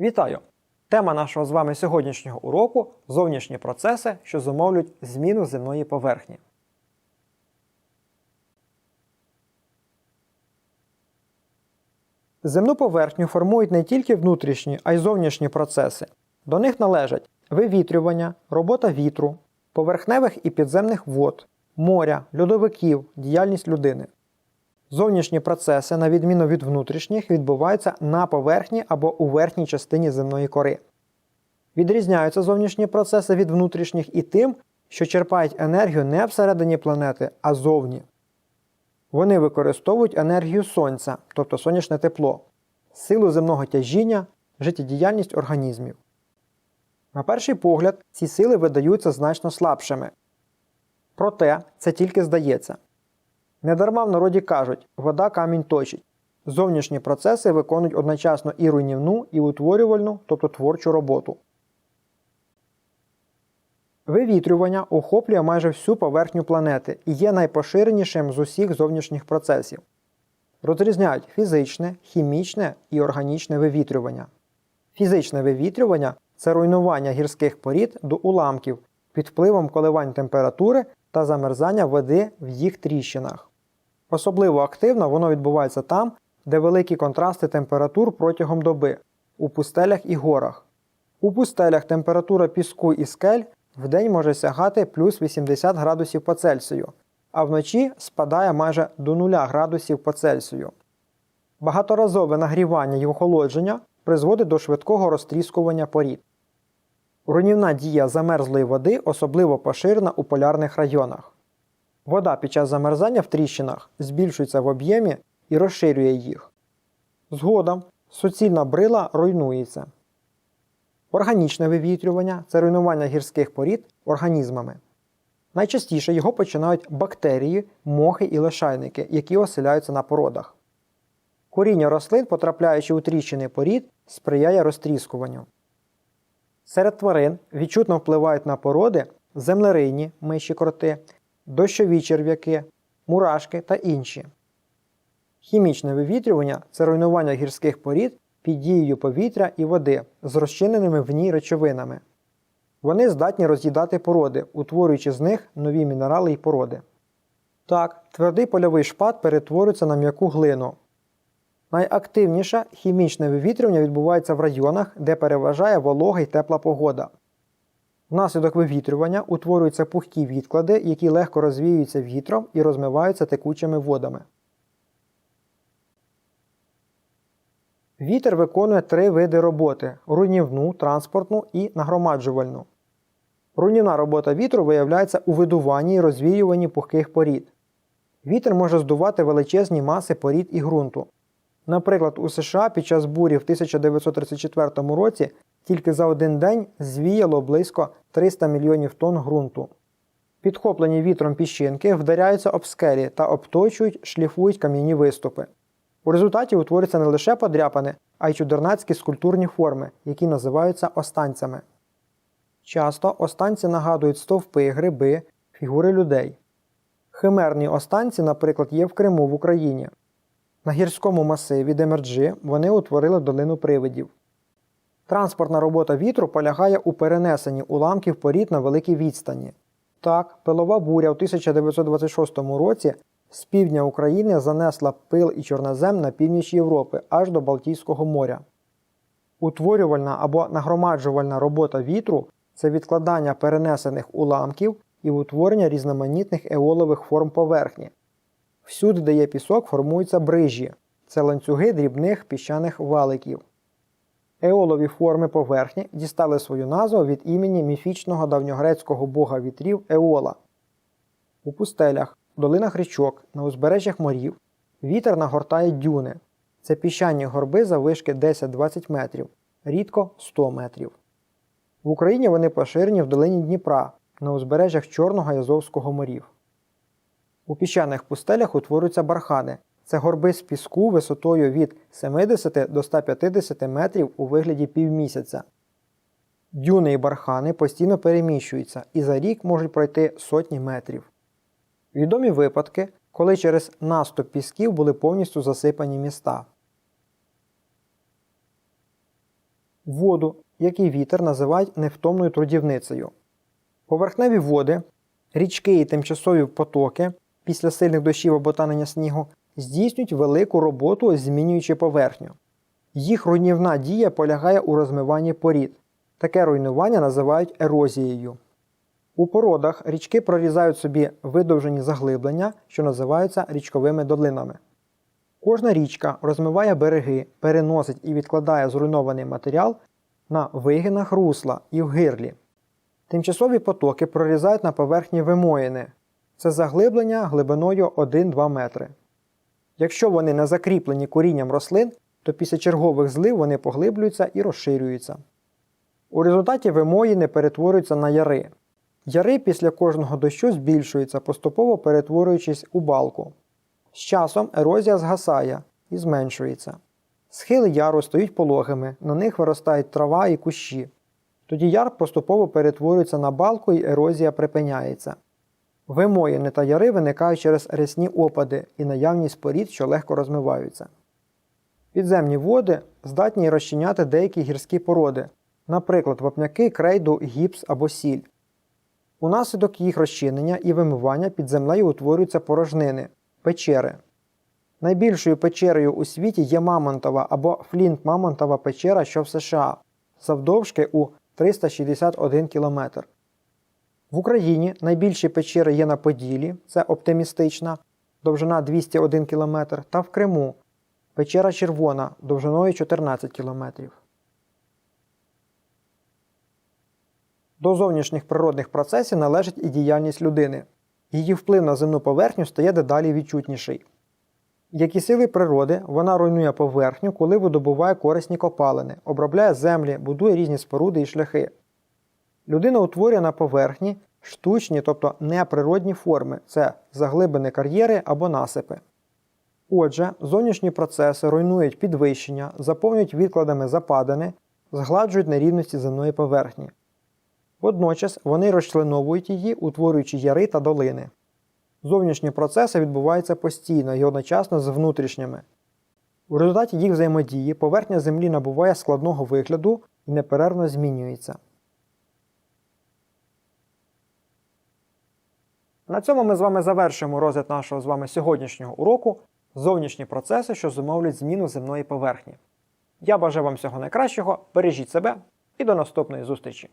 Вітаю! Тема нашого з вами сьогоднішнього уроку зовнішні процеси, що зумовлюють зміну земної поверхні. Земну поверхню формують не тільки внутрішні, а й зовнішні процеси. До них належать вивітрювання, робота вітру, поверхневих і підземних вод, моря, льодовиків, діяльність людини. Зовнішні процеси, на відміну від внутрішніх, відбуваються на поверхні або у верхній частині земної кори. Відрізняються зовнішні процеси від внутрішніх і тим, що черпають енергію не всередині планети, а зовні. Вони використовують енергію сонця, тобто сонячне тепло, силу земного тяжіння, життєдіяльність організмів. На перший погляд, ці сили видаються значно слабшими. Проте це тільки здається. Недарма в народі кажуть, вода камінь точить. Зовнішні процеси виконують одночасно і руйнівну, і утворювальну, тобто творчу роботу. Вивітрювання охоплює майже всю поверхню планети і є найпоширенішим з усіх зовнішніх процесів. Розрізняють фізичне, хімічне і органічне вивітрювання. Фізичне вивітрювання це руйнування гірських порід до уламків під впливом коливань температури та замерзання води в їх тріщинах. Особливо активно воно відбувається там, де великі контрасти температур протягом доби у пустелях і горах. У пустелях температура піску і скель вдень може сягати плюс 80 градусів по Цельсію, а вночі спадає майже до 0 градусів по Цельсію. Багаторазове нагрівання і охолодження призводить до швидкого розтріскування порід. Руйнівна дія замерзлої води особливо поширена у полярних районах. Вода під час замерзання в тріщинах збільшується в об'ємі і розширює їх. Згодом суцільна брила руйнується. Органічне вивітрювання це руйнування гірських порід організмами. Найчастіше його починають бактерії, мохи і лишайники, які оселяються на породах. Коріння рослин, потрапляючи у тріщини порід, сприяє розтріскуванню. Серед тварин відчутно впливають на породи землерийні миші кроти, дощові черв'яки, мурашки та інші. Хімічне вивітрювання це руйнування гірських порід під дією повітря і води з розчиненими в ній речовинами. Вони здатні роз'їдати породи, утворюючи з них нові мінерали й породи. Так, твердий польовий шпат перетворюється на м'яку глину. Найактивніше хімічне вивітрювання відбувається в районах, де переважає волога й тепла погода. Внаслідок вивітрювання утворюються пухкі відклади, які легко розвіюються вітром і розмиваються текучими водами. Вітер виконує три види роботи: руйнівну, транспортну і нагромаджувальну. Руйнівна робота вітру виявляється у видуванні і розвіюванні пухких порід. Вітер може здувати величезні маси порід і ґрунту. Наприклад, у США під час бурі в 1934 році тільки за один день звіяло близько 300 мільйонів тонн ґрунту. Підхоплені вітром піщинки вдаряються об скелі та обточують, шліфують кам'яні виступи. У результаті утворюються не лише подряпини, а й чудернацькі скульптурні форми, які називаються останцями. Часто останці нагадують стовпи, гриби, фігури людей. Химерні останці, наприклад, є в Криму в Україні. На гірському масиві Демерджі вони утворили долину привидів. Транспортна робота вітру полягає у перенесенні уламків порід на великій відстані. Так, пилова буря у 1926 році з півдня України занесла пил і чорнозем на північ Європи аж до Балтійського моря. Утворювальна або нагромаджувальна робота вітру це відкладання перенесених уламків і утворення різноманітних еолових форм поверхні. Всюди, де є пісок, формуються брижі це ланцюги дрібних піщаних валиків. Еолові форми поверхні дістали свою назву від імені міфічного давньогрецького бога вітрів Еола. У пустелях, долинах річок, на узбережжях морів вітер нагортає дюни. Це піщані горби заввишки 10-20 метрів, рідко 100 метрів. В Україні вони поширені в долині Дніпра на узбережжях Чорного і Азовського морів. У піщаних пустелях утворюються бархани. Це горби з піску висотою від 70 до 150 метрів у вигляді півмісяця. Дюни і бархани постійно переміщуються і за рік можуть пройти сотні метрів. Відомі випадки, коли через наступ пісків були повністю засипані міста. Воду, як і вітер, називають невтомною трудівницею. Поверхневі води, річки і тимчасові потоки після сильних дощів або танення снігу здійснюють велику роботу, змінюючи поверхню. Їх руйнівна дія полягає у розмиванні порід. Таке руйнування називають ерозією. У породах річки прорізають собі видовжені заглиблення, що називаються річковими долинами. Кожна річка розмиває береги, переносить і відкладає зруйнований матеріал на вигинах русла і в гирлі. Тимчасові потоки прорізають на поверхні вимоїни. Це заглиблення глибиною 1-2 метри. Якщо вони не закріплені корінням рослин, то після чергових злив вони поглиблюються і розширюються. У результаті вимоїни перетворюються на яри. Яри після кожного дощу збільшуються, поступово перетворюючись у балку. З часом ерозія згасає і зменшується. Схили яру стають пологими, на них виростають трава і кущі. Тоді яр поступово перетворюється на балку і ерозія припиняється. Вимоїни та яри виникають через рясні опади і наявність порід, що легко розмиваються. Підземні води здатні розчиняти деякі гірські породи, наприклад, вапняки, крейду, гіпс або сіль. Унаслідок їх розчинення і вимивання під землею утворюються порожнини печери. Найбільшою печерою у світі є Мамонтова або Флінт-Мамонтова печера, що в США, завдовжки у 361 км. В Україні найбільші печери є на Поділі, це оптимістична, довжина 201 км, та в Криму печера Червона довжиною 14 км. До зовнішніх природних процесів належить і діяльність людини. Її вплив на земну поверхню стає дедалі відчутніший. Як і сили природи, вона руйнує поверхню, коли видобуває корисні копалини, обробляє землі, будує різні споруди і шляхи. Людина утворює на поверхні штучні, тобто неприродні форми це заглибини кар'єри або насипи. Отже, зовнішні процеси руйнують підвищення, заповнюють відкладами западини, згладжують нерівності земної поверхні. Водночас вони розчленовують її, утворюючи яри та долини. Зовнішні процеси відбуваються постійно і одночасно з внутрішніми. У результаті їх взаємодії поверхня Землі набуває складного вигляду і неперервно змінюється. На цьому ми з вами завершуємо розгляд нашого з вами сьогоднішнього уроку зовнішні процеси, що зумовлюють зміну земної поверхні. Я бажаю вам всього найкращого, бережіть себе і до наступної зустрічі!